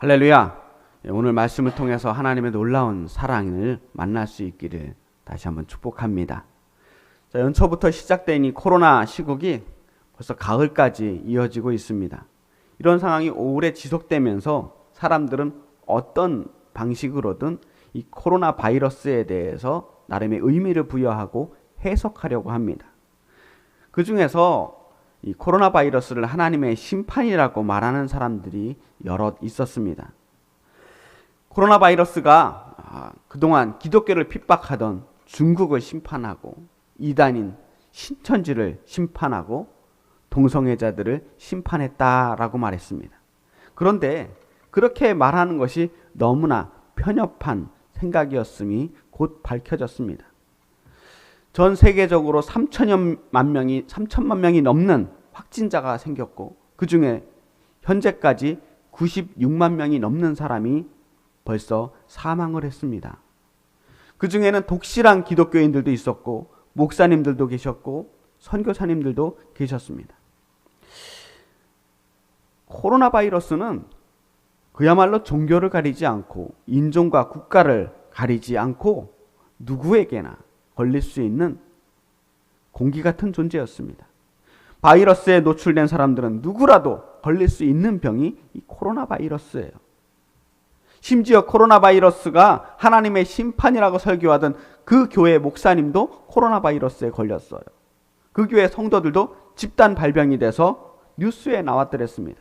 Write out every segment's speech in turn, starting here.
할렐루야. 예, 오늘 말씀을 통해서 하나님의 놀라운 사랑을 만날 수 있기를 다시 한번 축복합니다. 자, 연초부터 시작된 이 코로나 시국이 벌써 가을까지 이어지고 있습니다. 이런 상황이 오래 지속되면서 사람들은 어떤 방식으로든 이 코로나 바이러스에 대해서 나름의 의미를 부여하고 해석하려고 합니다. 그 중에서 이 코로나 바이러스를 하나님의 심판이라고 말하는 사람들이 여럿 있었습니다. 코로나 바이러스가 아, 그동안 기독교를 핍박하던 중국을 심판하고 이단인 신천지를 심판하고 동성애자들을 심판했다라고 말했습니다. 그런데 그렇게 말하는 것이 너무나 편협한 생각이었음이 곧 밝혀졌습니다. 전 세계적으로 3천여만 명이 3천만 명이 넘는 확진자가 생겼고 그 중에 현재까지 96만 명이 넘는 사람이 벌써 사망을 했습니다. 그 중에는 독실한 기독교인들도 있었고 목사님들도 계셨고 선교사님들도 계셨습니다. 코로나 바이러스는 그야말로 종교를 가리지 않고 인종과 국가를 가리지 않고 누구에게나 걸릴 수 있는 공기 같은 존재였습니다. 바이러스에 노출된 사람들은 누구라도 걸릴 수 있는 병이 이 코로나 바이러스예요. 심지어 코로나 바이러스가 하나님의 심판이라고 설교하던 그 교회 목사님도 코로나 바이러스에 걸렸어요. 그 교회 성도들도 집단 발병이 돼서 뉴스에 나왔더랬습니다.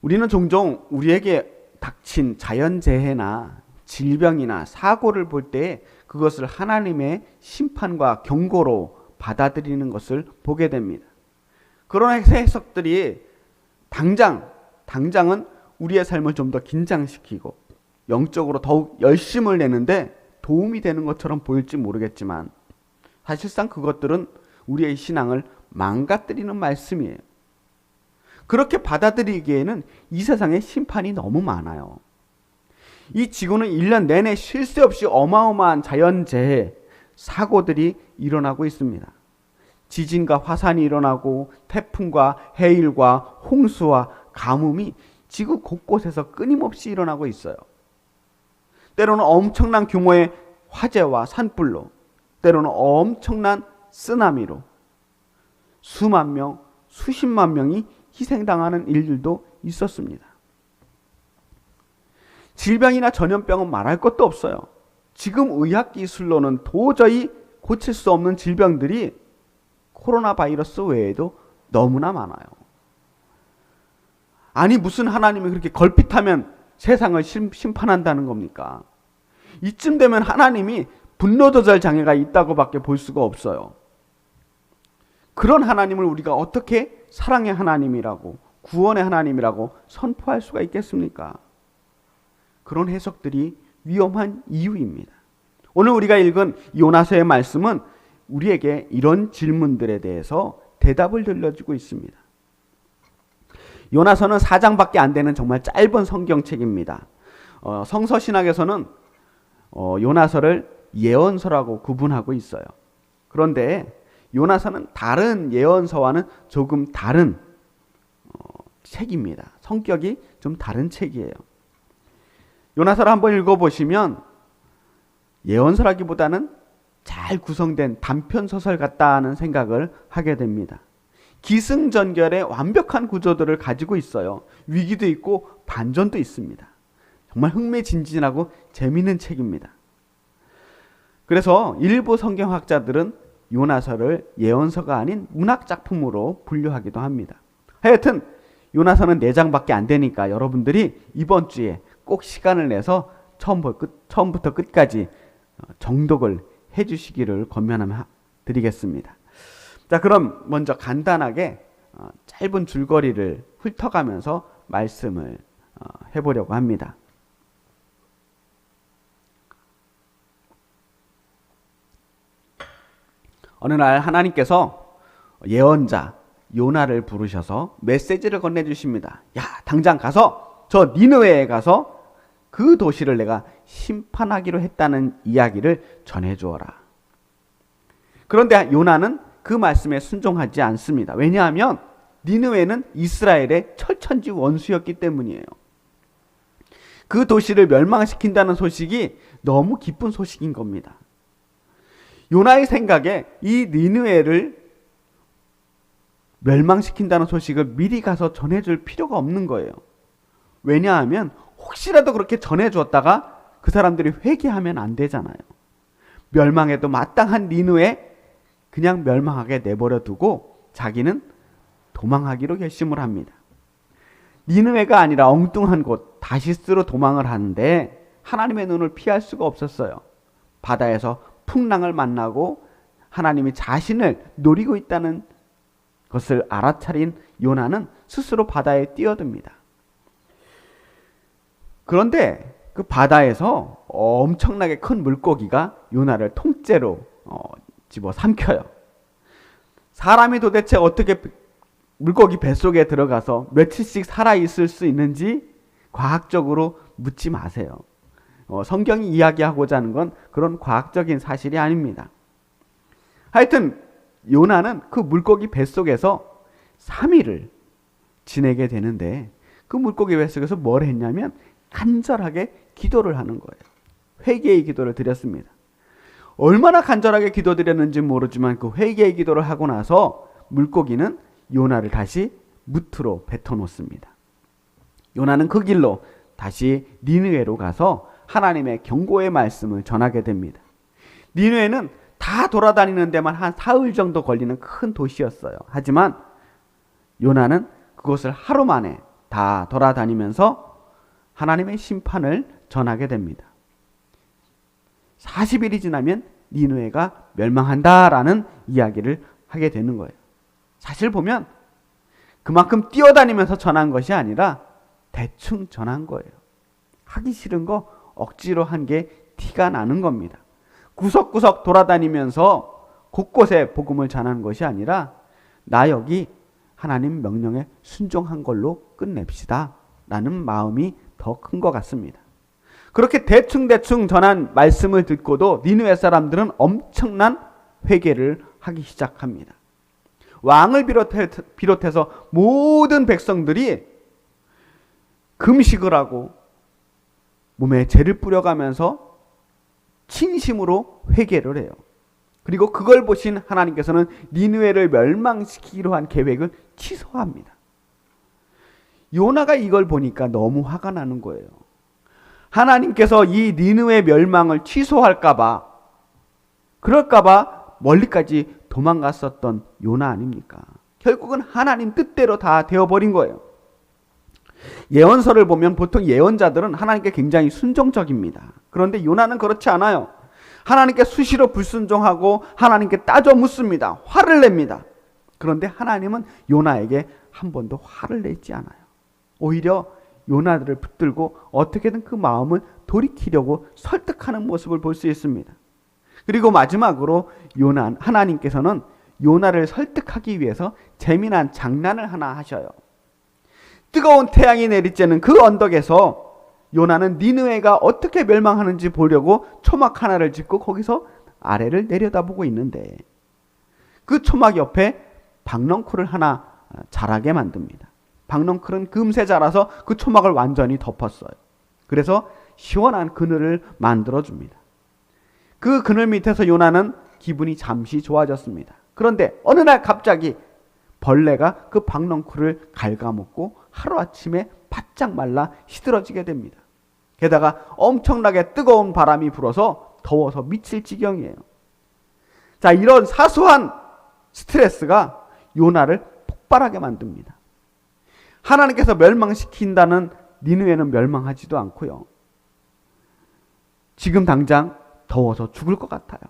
우리는 종종 우리에게 닥친 자연재해나 질병이나 사고를 볼 때 그것을 하나님의 심판과 경고로 받아들이는 것을 보게 됩니다. 그런 해석들이 당장, 당장은 우리의 삶을 좀 더 긴장시키고 영적으로 더욱 열심을 내는데 도움이 되는 것처럼 보일지 모르겠지만 사실상 그것들은 우리의 신앙을 망가뜨리는 말씀이에요. 그렇게 받아들이기에는 이 세상에 심판이 너무 많아요. 이 지구는 1년 내내 쉴 새 없이 어마어마한 자연재해, 사고들이 일어나고 있습니다. 지진과 화산이 일어나고 태풍과 해일과 홍수와 가뭄이 지구 곳곳에서 끊임없이 일어나고 있어요. 때로는 엄청난 규모의 화재와 산불로, 때로는 엄청난 쓰나미로 수만 명, 수십만 명이 희생당하는 일들도 있었습니다. 질병이나 전염병은 말할 것도 없어요. 지금 의학 기술로는 도저히 고칠 수 없는 질병들이 코로나 바이러스 외에도 너무나 많아요. 아니 무슨 하나님이 그렇게 걸핏하면 세상을 심판한다는 겁니까? 이쯤 되면 하나님이 분노 조절 장애가 있다고밖에 볼 수가 없어요. 그런 하나님을 우리가 어떻게 사랑의 하나님이라고 구원의 하나님이라고 선포할 수가 있겠습니까? 그런 해석들이 위험한 이유입니다. 오늘 우리가 읽은 요나서의 말씀은 우리에게 이런 질문들에 대해서 대답을 들려주고 있습니다. 요나서는 4장밖에 안 되는 정말 짧은 성경책입니다. 어, 성서신학에서는 어, 요나서를 예언서라고 구분하고 있어요. 그런데 요나서는 다른 예언서와는 조금 다른 어, 책입니다. 성격이 좀 다른 책이에요. 요나서를 한번 읽어보시면 예언서라기보다는 잘 구성된 단편 소설 같다는 생각을 하게 됩니다. 기승전결의 완벽한 구조들을 가지고 있어요. 위기도 있고 반전도 있습니다. 정말 흥미진진하고 재미있는 책입니다. 그래서 일부 성경학자들은 요나서를 예언서가 아닌 문학 작품으로 분류하기도 합니다. 하여튼 요나서는 4장밖에 안 되니까 여러분들이 이번 주에 꼭 시간을 내서 처음부터 끝까지 어, 정독을 해 주시기를 권면 드리겠습니다. 자, 그럼 먼저 간단하게 어, 짧은 줄거리를 훑어가면서 말씀을 어, 해보려고 합니다. 어느 날 하나님께서 예언자 요나를 부르셔서 메시지를 건네주십니다. 야, 당장 가서 저 니느웨에 가서 그 도시를 내가 심판하기로 했다는 이야기를 전해주어라. 그런데 요나는 그 말씀에 순종하지 않습니다. 왜냐하면 니느웨는 이스라엘의 철천지 원수였기 때문이에요. 그 도시를 멸망시킨다는 소식이 너무 기쁜 소식인 겁니다. 요나의 생각에 이 니느웨를 멸망시킨다는 소식을 미리 가서 전해줄 필요가 없는 거예요. 왜냐하면 혹시라도 그렇게 전해주었다가 그 사람들이 회개하면 안 되잖아요. 멸망에도 마땅한 니누에 그냥 멸망하게 내버려 두고 자기는 도망하기로 결심을 합니다. 니느웨가 아니라 엉뚱한 곳 다시스로 도망을 하는데 하나님의 눈을 피할 수가 없었어요. 바다에서 풍랑을 만나고 하나님이 자신을 노리고 있다는 것을 알아차린 요나는 스스로 바다에 뛰어듭니다. 그런데 그 바다에서 엄청나게 큰 물고기가 요나를 통째로 어, 집어 삼켜요. 사람이 도대체 어떻게 물고기 뱃속에 들어가서 며칠씩 살아 있을 수 있는지 과학적으로 묻지 마세요. 어, 성경이 이야기하고자 하는 건 그런 과학적인 사실이 아닙니다. 하여튼 요나는 그 물고기 뱃속에서 3일을 지내게 되는데 그 물고기 뱃속에서 뭘 했냐면 간절하게 기도를 하는 거예요. 회개의 기도를 드렸습니다. 얼마나 간절하게 기도드렸는지 모르지만 그 회개의 기도를 하고 나서 물고기는 요나를 다시 무트로 뱉어놓습니다. 요나는 그 길로 다시 니느웨로 가서 하나님의 경고의 말씀을 전하게 됩니다. 니느웨는 다 돌아다니는 데만 한 사흘 정도 걸리는 큰 도시였어요. 하지만 요나는 그곳을 하루 만에 다 돌아다니면서 하나님의 심판을 전하게 됩니다. 40일이 지나면 니누에가 멸망한다라는 이야기를 하게 되는 거예요. 사실 보면 그만큼 뛰어다니면서 전한 것이 아니라 대충 전한 거예요. 하기 싫은 거 억지로 한 게 티가 나는 겁니다. 구석구석 돌아다니면서 곳곳에 복음을 전하는 것이 아니라 나 여기 하나님 명령에 순종한 걸로 끝냅시다. 라는 마음이 더 큰 것 같습니다. 그렇게 대충대충 전한 말씀을 듣고도 니누의 사람들은 엄청난 회개를 하기 시작합니다. 왕을 비롯해, 서 모든 백성들이 금식을 하고 몸에 죄를 뿌려가면서 진심으로 회개를 해요. 그리고 그걸 보신 하나님께서는 니누에를 멸망시키기로 한 계획을 취소합니다. 요나가 이걸 보니까 너무 화가 나는 거예요. 하나님께서 이 니느의 멸망을 취소할까봐, 그럴까봐 멀리까지 도망갔었던 요나 아닙니까? 결국은 하나님 뜻대로 다 되어버린 거예요. 예언서를 보면 보통 예언자들은 하나님께 굉장히 순종적입니다. 그런데 요나는 그렇지 않아요. 하나님께 수시로 불순종하고 하나님께 따져 묻습니다. 화를 냅니다. 그런데 하나님은 요나에게 한 번도 화를 내지 않아요. 오히려 요나들을 붙들고 어떻게든 그 마음을 돌이키려고 설득하는 모습을 볼 수 있습니다. 그리고 마지막으로 요나 하나님께서는 요나를 설득하기 위해서 재미난 장난을 하나 하셔요. 뜨거운 태양이 내리쬐는 그 언덕에서 요나는 니느웨가 어떻게 멸망하는지 보려고 초막 하나를 짓고 거기서 아래를 내려다보고 있는데 그 초막 옆에 박넝쿨을 하나 자라게 만듭니다. 박넝쿨은 금세 자라서 그 초막을 완전히 덮었어요. 그래서 시원한 그늘을 만들어 줍니다. 그 그늘 밑에서 요나는 기분이 잠시 좋아졌습니다. 그런데 어느 날 갑자기 벌레가 그 박넝쿨을 갉아먹고 하루아침에 바짝 말라 시들어지게 됩니다. 게다가 엄청나게 뜨거운 바람이 불어서 더워서 미칠 지경이에요. 자, 이런 사소한 스트레스가 요나를 폭발하게 만듭니다. 하나님께서 멸망시킨다는 니누에는 멸망하지도 않고요. 지금 당장 더워서 죽을 것 같아요.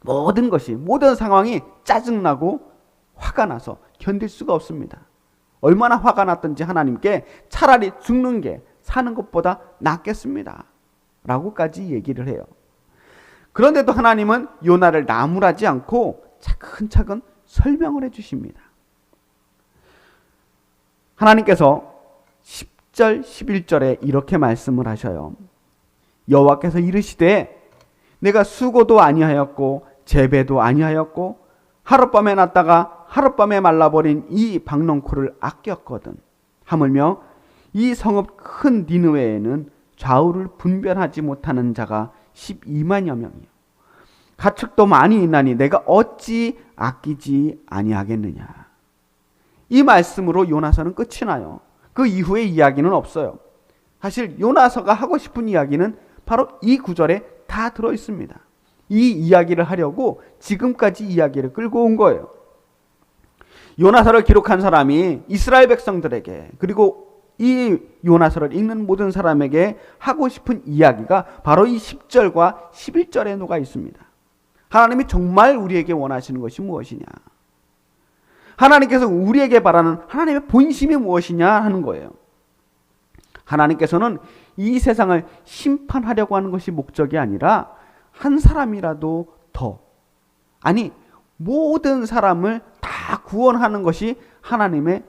모든 것이, 모든 상황이 짜증나고 화가 나서 견딜 수가 없습니다. 얼마나 화가 났든지 하나님께 차라리 죽는 게 사는 것보다 낫겠습니다. 라고까지 얘기를 해요. 그런데도 하나님은 요나를 나무라지 않고 차근차근 설명을 해 주십니다. 하나님께서 10절, 11절에 이렇게 말씀을 하셔요. 여호와께서 이르시되 내가 수고도 아니하였고 재배도 아니하였고 하룻밤에 났다가 하룻밤에 말라버린 이 박넝쿨을 아꼈거든. 하물며 이 성읍 큰 니느웨에는 좌우를 분별하지 못하는 자가 12만여 명이요. 가축도 많이 있나니 내가 어찌 아끼지 아니하겠느냐. 이 말씀으로 요나서는 끝이 나요. 그 이후의 이야기는 없어요. 사실 요나서가 하고 싶은 이야기는 바로 이 구절에 다 들어 있습니다. 이 이야기를 하려고 지금까지 이야기를 끌고 온 거예요. 요나서를 기록한 사람이 이스라엘 백성들에게 그리고 이 요나서를 읽는 모든 사람에게 하고 싶은 이야기가 바로 이 10절과 11절에 녹아 있습니다. 하나님이 정말 우리에게 원하시는 것이 무엇이냐? 하나님께서 우리에게 바라는 하나님의 본심이 무엇이냐 하는 거예요. 하나님께서는 이 세상을 심판하려고 하는 것이 목적이 아니라 한 사람이라도 더 아니 모든 사람을 다 구원하는 것이 하나님의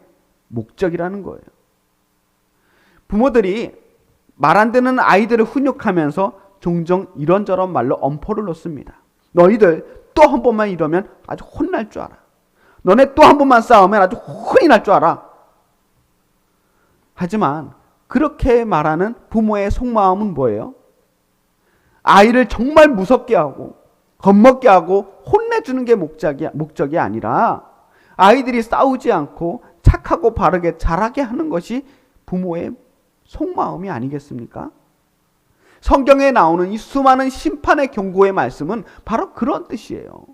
목적이라는 거예요. 부모들이 말안 되는 아이들을 훈육하면서 종종 이런저런 말로 엄포를 놓습니다. 너희들 또 한 번만 이러면 아주 혼날 줄 알아. 너네 또 한 번만 싸우면 아주 혼이 날 줄 알아. 하지만 그렇게 말하는 부모의 속마음은 뭐예요? 아이를 정말 무섭게 하고 겁먹게 하고 혼내주는 게 목적이, 목적이 아니라 아이들이 싸우지 않고 착하고 바르게 자라게 하는 것이 부모의 속마음이 아니겠습니까? 성경에 나오는 이 수많은 심판의 경고의 말씀은 바로 그런 뜻이에요.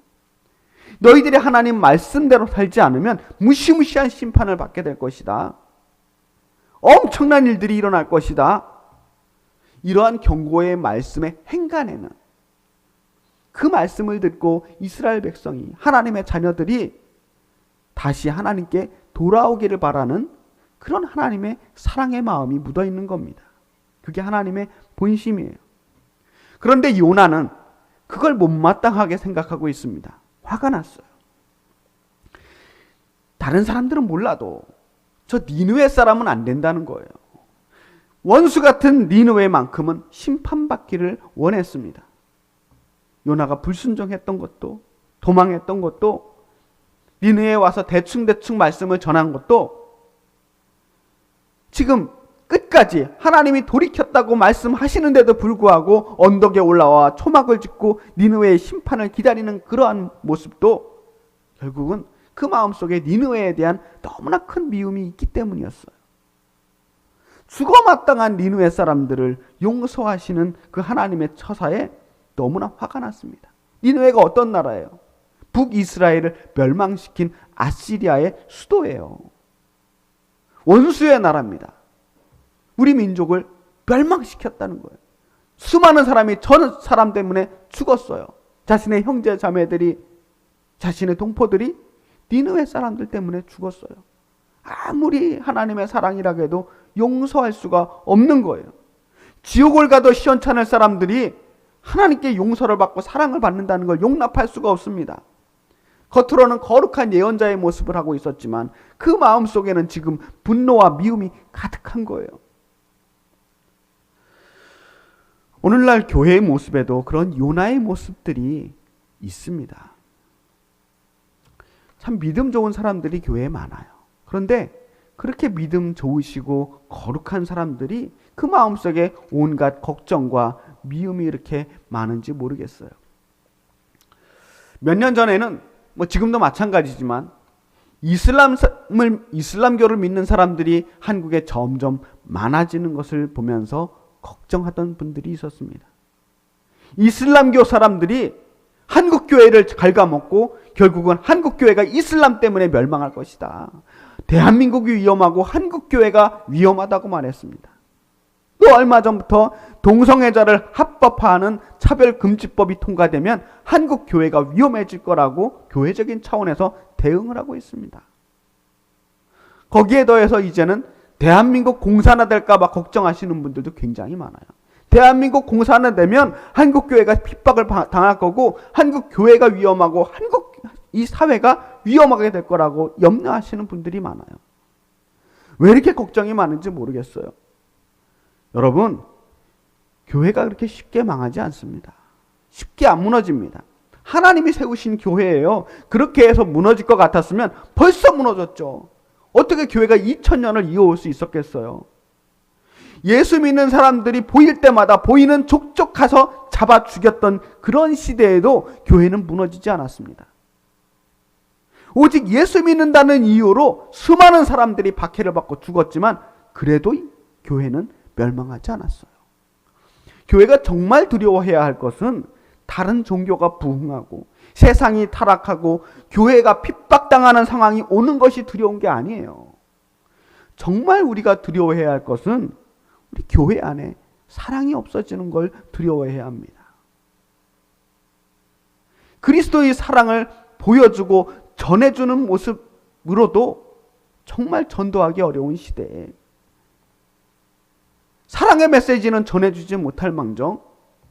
너희들이 하나님 말씀대로 살지 않으면 무시무시한 심판을 받게 될 것이다. 엄청난 일들이 일어날 것이다. 이러한 경고의 말씀의 행간에는 그 말씀을 듣고 이스라엘 백성이 하나님의 자녀들이 다시 하나님께 돌아오기를 바라는 그런 하나님의 사랑의 마음이 묻어 있는 겁니다. 그게 하나님의 본심이에요. 그런데 요나는 그걸 못마땅하게 생각하고 있습니다. 화가 났어요. 다른 사람들은 몰라도 저 니누의 사람은 안 된다는 거예요. 원수 같은 니누의만큼은 심판받기를 원했습니다. 요나가 불순종했던 것도 도망했던 것도 니누에 와서 대충대충 말씀을 전한 것도 지금 끝까지 하나님이 돌이켰다고 말씀하시는데도 불구하고 언덕에 올라와 초막을 짓고 니느웨의 심판을 기다리는 그러한 모습도 결국은 그 마음속에 니느웨에 대한 너무나 큰 미움이 있기 때문이었어요. 죽어 마땅한 니느웨 사람들을 용서하시는 그 하나님의 처사에 너무나 화가 났습니다. 니느웨가 어떤 나라예요? 북이스라엘을 멸망시킨 아시리아의 수도예요. 원수의 나라입니다. 우리 민족을 멸망시켰다는 거예요. 수많은 사람이 저 사람 때문에 죽었어요. 자신의 형제 자매들이 자신의 동포들이 니느웨 사람들 때문에 죽었어요. 아무리 하나님의 사랑이라고 해도 용서할 수가 없는 거예요. 지옥을 가도 시원찮을 사람들이 하나님께 용서를 받고 사랑을 받는다는 걸 용납할 수가 없습니다. 겉으로는 거룩한 예언자의 모습을 하고 있었지만 그 마음 속에는 지금 분노와 미움이 가득한 거예요. 오늘날 교회의 모습에도 그런 요나의 모습들이 있습니다. 참 믿음 좋은 사람들이 교회에 많아요. 그런데 그렇게 믿음 좋으시고 거룩한 사람들이 그 마음속에 온갖 걱정과 미움이 이렇게 많은지 모르겠어요. 몇 년 전에는 뭐 지금도 마찬가지지만 이슬람을 이슬람교를 믿는 사람들이 한국에 점점 많아지는 것을 보면서 걱정하던 분들이 있었습니다. 이슬람교 사람들이 한국 교회를 갉아먹고 결국은 한국 교회가 이슬람 때문에 멸망할 것이다. 대한민국이 위험하고 한국 교회가 위험하다고 말했습니다. 또 얼마 전부터 동성애자를 합법화하는 차별금지법이 통과되면 한국 교회가 위험해질 거라고 교회적인 차원에서 대응을 하고 있습니다. 거기에 더해서 이제는 대한민국 공산화 될까봐 걱정하시는 분들도 굉장히 많아요. 대한민국 공산화 되면 한국 교회가 핍박을 당할 거고 한국 교회가 위험하고 한국 이 사회가 위험하게 될 거라고 염려하시는 분들이 많아요. 왜 이렇게 걱정이 많은지 모르겠어요. 여러분, 교회가 그렇게 쉽게 망하지 않습니다. 쉽게 안 무너집니다. 하나님이 세우신 교회예요. 그렇게 해서 무너질 것 같았으면 벌써 무너졌죠. 어떻게 교회가 2000년을 이어올 수 있었겠어요? 예수 믿는 사람들이 보일 때마다 보이는 족족 가서 잡아 죽였던 그런 시대에도 교회는 무너지지 않았습니다. 오직 예수 믿는다는 이유로 수많은 사람들이 박해를 받고 죽었지만 그래도 교회는 멸망하지 않았어요. 교회가 정말 두려워해야 할 것은 다른 종교가 부흥하고 세상이 타락하고 교회가 핍박당하는 상황이 오는 것이 두려운 게 아니에요. 정말 우리가 두려워해야 할 것은 우리 교회 안에 사랑이 없어지는 걸 두려워해야 합니다. 그리스도의 사랑을 보여주고 전해주는 모습으로도 정말 전도하기 어려운 시대에 사랑의 메시지는 전해주지 못할 망정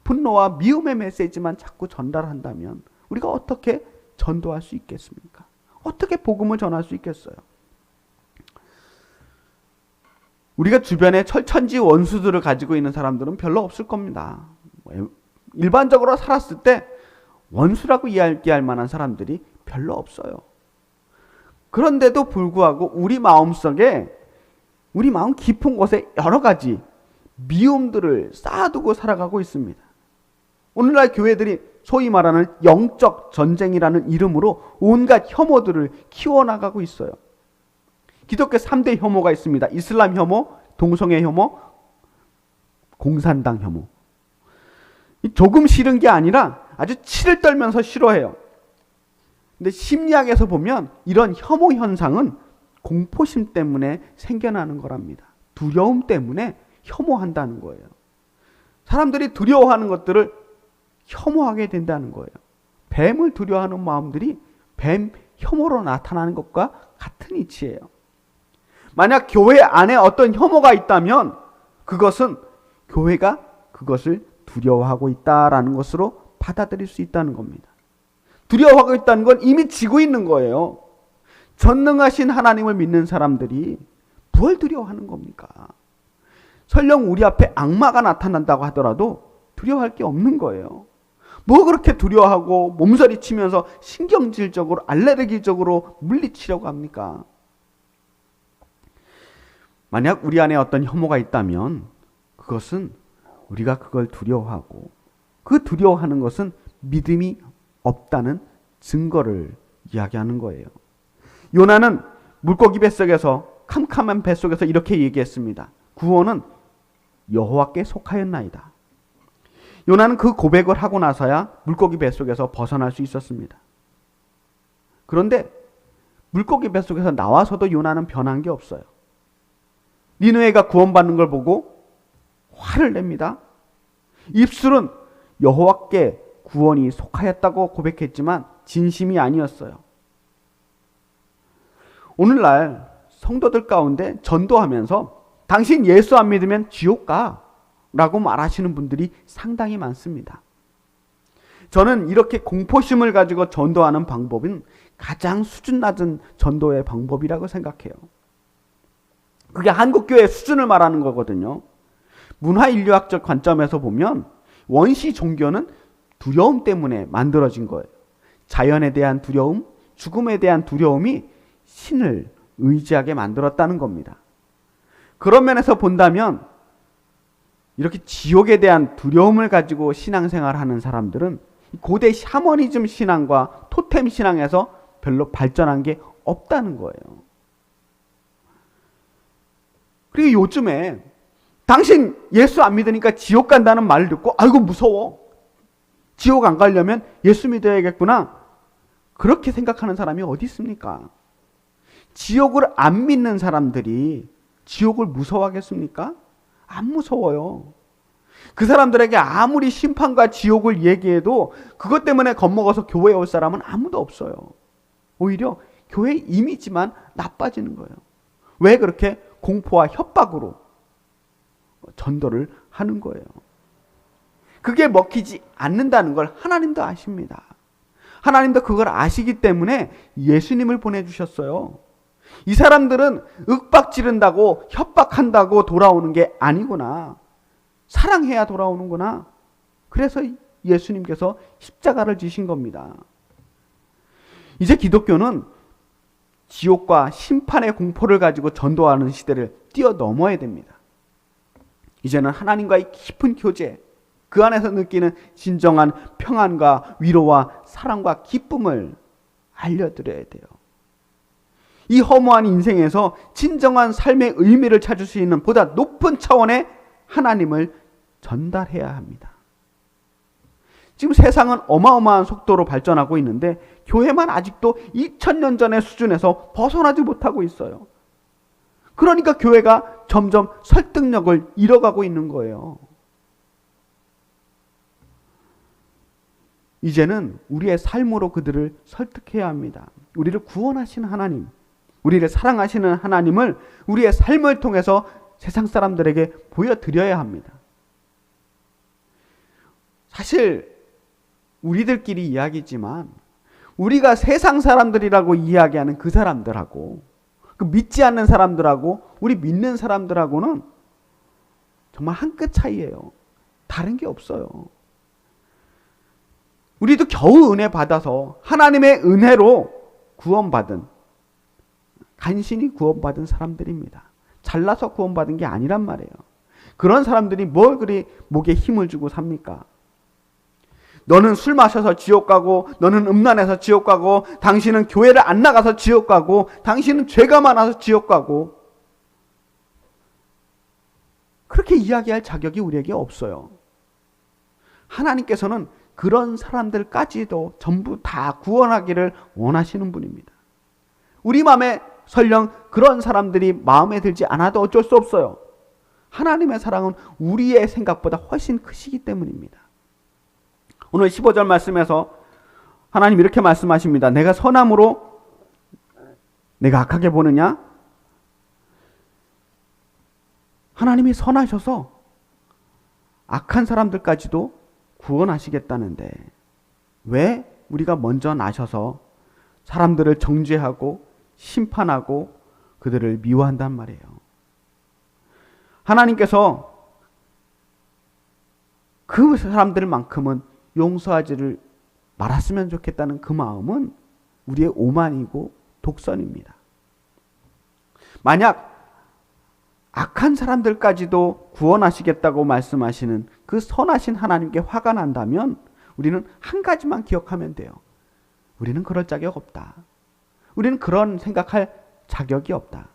분노와 미움의 메시지만 자꾸 전달한다면 우리가 어떻게 전도할 수 있겠습니까? 어떻게 복음을 전할 수 있겠어요? 우리가 주변에 철천지 원수들을 가지고 있는 사람들은 별로 없을 겁니다. 일반적으로 살았을 때 원수라고 이야기할 만한 사람들이 별로 없어요. 그런데도 불구하고 우리 마음 속에 우리 마음 깊은 곳에 여러 가지 미움들을 쌓아두고 살아가고 있습니다. 오늘날 교회들이 소위 말하는 영적 전쟁이라는 이름으로 온갖 혐오들을 키워나가고 있어요. 기독교 3대 혐오가 있습니다. 이슬람 혐오, 동성애 혐오, 공산당 혐오. 조금 싫은 게 아니라 아주 치를 떨면서 싫어해요. 근데 심리학에서 보면 이런 혐오 현상은 공포심 때문에 생겨나는 거랍니다. 두려움 때문에 혐오한다는 거예요. 사람들이 두려워하는 것들을 혐오하게 된다는 거예요. 뱀을 두려워하는 마음들이 뱀 혐오로 나타나는 것과 같은 이치예요. 만약 교회 안에 어떤 혐오가 있다면 그것은 교회가 그것을 두려워하고 있다라는 것으로 받아들일 수 있다는 겁니다. 두려워하고 있다는 건 이미 지고 있는 거예요. 전능하신 하나님을 믿는 사람들이 뭘 두려워하는 겁니까? 설령 우리 앞에 악마가 나타난다고 하더라도 두려워할 게 없는 거예요. 뭐 그렇게 두려워하고 몸서리 치면서 신경질적으로 알레르기적으로 물리치려고 합니까? 만약 우리 안에 어떤 혐오가 있다면 그것은 우리가 그걸 두려워하고 그 두려워하는 것은 믿음이 없다는 증거를 이야기하는 거예요. 요나는 물고기 뱃속에서 캄캄한 뱃속에서 이렇게 얘기했습니다. 구원은 여호와께 속하였나이다. 요나는 그 고백을 하고 나서야 물고기 뱃속에서 벗어날 수 있었습니다. 그런데 물고기 뱃속에서 나와서도 요나는 변한 게 없어요. 니느웨가 구원받는 걸 보고 화를 냅니다. 입술은 여호와께 구원이 속하였다고 고백했지만 진심이 아니었어요. 오늘날 성도들 가운데 전도하면서 당신 예수 안 믿으면 지옥 가 라고 말하시는 분들이 상당히 많습니다. 저는 이렇게 공포심을 가지고 전도하는 방법은 가장 수준 낮은 전도의 방법이라고 생각해요. 그게 한국교회 수준을 말하는 거거든요. 문화인류학적 관점에서 보면 원시 종교는 두려움 때문에 만들어진 거예요. 자연에 대한 두려움, 죽음에 대한 두려움이 신을 의지하게 만들었다는 겁니다. 그런 면에서 본다면 이렇게 지옥에 대한 두려움을 가지고 신앙생활 하는 사람들은 고대 샤머니즘 신앙과 토템 신앙에서 별로 발전한 게 없다는 거예요. 그리고 요즘에 당신 예수 안 믿으니까 지옥 간다는 말을 듣고 아이고 무서워. 지옥 안 가려면 예수 믿어야겠구나. 그렇게 생각하는 사람이 어디 있습니까? 지옥을 안 믿는 사람들이 지옥을 무서워하겠습니까? 안 무서워요. 그 사람들에게 아무리 심판과 지옥을 얘기해도 그것 때문에 겁먹어서 교회에 올 사람은 아무도 없어요. 오히려 교회 이미지만 나빠지는 거예요. 왜 그렇게 공포와 협박으로 전도를 하는 거예요. 그게 먹히지 않는다는 걸 하나님도 아십니다. 하나님도 그걸 아시기 때문에 예수님을 보내주셨어요. 이 사람들은 윽박 지른다고 협박한다고 돌아오는 게 아니구나. 사랑해야 돌아오는구나. 그래서 예수님께서 십자가를 지신 겁니다. 이제 기독교는 지옥과 심판의 공포를 가지고 전도하는 시대를 뛰어넘어야 됩니다. 이제는 하나님과의 깊은 교제, 그 안에서 느끼는 진정한 평안과 위로와 사랑과 기쁨을 알려드려야 돼요. 이 허무한 인생에서 진정한 삶의 의미를 찾을 수 있는 보다 높은 차원의 하나님을 전달해야 합니다. 지금 세상은 어마어마한 속도로 발전하고 있는데 교회만 아직도 2000년 전의 수준에서 벗어나지 못하고 있어요. 그러니까 교회가 점점 설득력을 잃어가고 있는 거예요. 이제는 우리의 삶으로 그들을 설득해야 합니다. 우리를 구원하시는 하나님, 우리를 사랑하시는 하나님을 우리의 삶을 통해서 세상 사람들에게 보여드려야 합니다. 사실 우리들끼리 이야기지만 우리가 세상 사람들이라고 이야기하는 그 사람들하고 그 믿지 않는 사람들하고 우리 믿는 사람들하고는 정말 한 끗 차이예요. 다른 게 없어요. 우리도 겨우 은혜 받아서 하나님의 은혜로 구원받은 간신히 구원받은 사람들입니다. 잘나서 구원받은 게 아니란 말이에요. 그런 사람들이 뭘 그리 목에 힘을 주고 삽니까? 너는 술 마셔서 지옥 가고, 너는 음란해서 지옥 가고, 당신은 교회를 안 나가서 지옥 가고, 당신은 죄가 많아서 지옥 가고. 그렇게 이야기할 자격이 우리에게 없어요. 하나님께서는 그런 사람들까지도 전부 다 구원하기를 원하시는 분입니다. 우리 마음에 설령 그런 사람들이 마음에 들지 않아도 어쩔 수 없어요. 하나님의 사랑은 우리의 생각보다 훨씬 크시기 때문입니다. 오늘 15절 말씀에서 하나님 이렇게 말씀하십니다. 내가 선함으로 내가 악하게 보느냐? 하나님이 선하셔서 악한 사람들까지도 구원하시겠다는데 왜 우리가 먼저 나셔서 사람들을 정죄하고 심판하고 그들을 미워한단 말이에요. 하나님께서 그 사람들만큼은 용서하지를 말았으면 좋겠다는 그 마음은 우리의 오만이고 독선입니다. 만약 악한 사람들까지도 구원하시겠다고 말씀하시는 그 선하신 하나님께 화가 난다면 우리는 한 가지만 기억하면 돼요. 우리는 그럴 자격 없다. 우리는 그런 생각할 자격이 없다.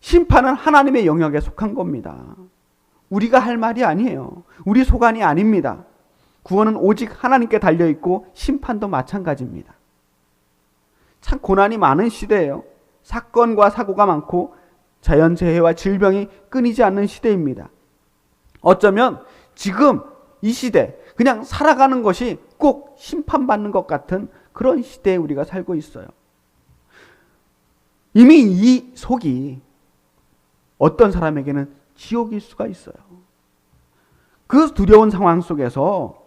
심판은 하나님의 영역에 속한 겁니다. 우리가 할 말이 아니에요. 우리 소관이 아닙니다. 구원은 오직 하나님께 달려 있고 심판도 마찬가지입니다. 참 고난이 많은 시대예요. 사건과 사고가 많고 자연재해와 질병이 끊이지 않는 시대입니다. 어쩌면 지금 이 시대, 그냥 살아가는 것이 꼭 심판받는 것 같은 그런 시대에 우리가 살고 있어요. 이미 이 속이 어떤 사람에게는 지옥일 수가 있어요. 그 두려운 상황 속에서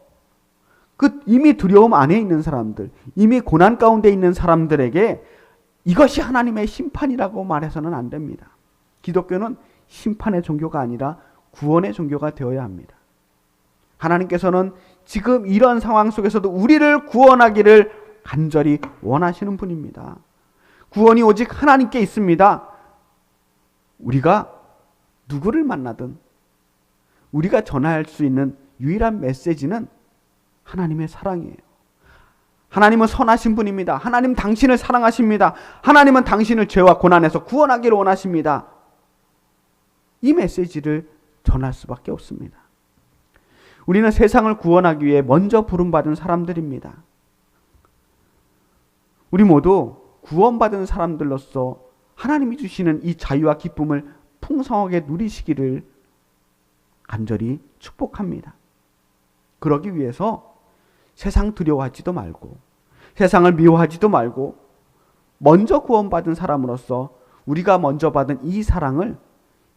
그 이미 두려움 안에 있는 사람들, 이미 고난 가운데 있는 사람들에게 이것이 하나님의 심판이라고 말해서는 안 됩니다. 기독교는 심판의 종교가 아니라 구원의 종교가 되어야 합니다. 하나님께서는 지금 이런 상황 속에서도 우리를 구원하기를 간절히 원하시는 분입니다. 구원이 오직 하나님께 있습니다. 우리가 누구를 만나든 우리가 전할 수 있는 유일한 메시지는 하나님의 사랑이에요. 하나님은 선하신 분입니다. 하나님 당신을 사랑하십니다. 하나님은 당신을 죄와 고난에서 구원하기를 원하십니다. 이 메시지를 전할 수밖에 없습니다. 우리는 세상을 구원하기 위해 먼저 부름받은 사람들입니다. 우리 모두 구원받은 사람들로서 하나님이 주시는 이 자유와 기쁨을 풍성하게 누리시기를 간절히 축복합니다. 그러기 위해서 세상 두려워하지도 말고 세상을 미워하지도 말고 먼저 구원받은 사람으로서 우리가 먼저 받은 이 사랑을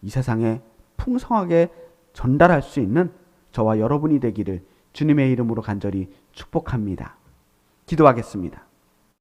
이 세상에 풍성하게 전달할 수 있는 저와 여러분이 되기를 주님의 이름으로 간절히 축복합니다. 기도하겠습니다.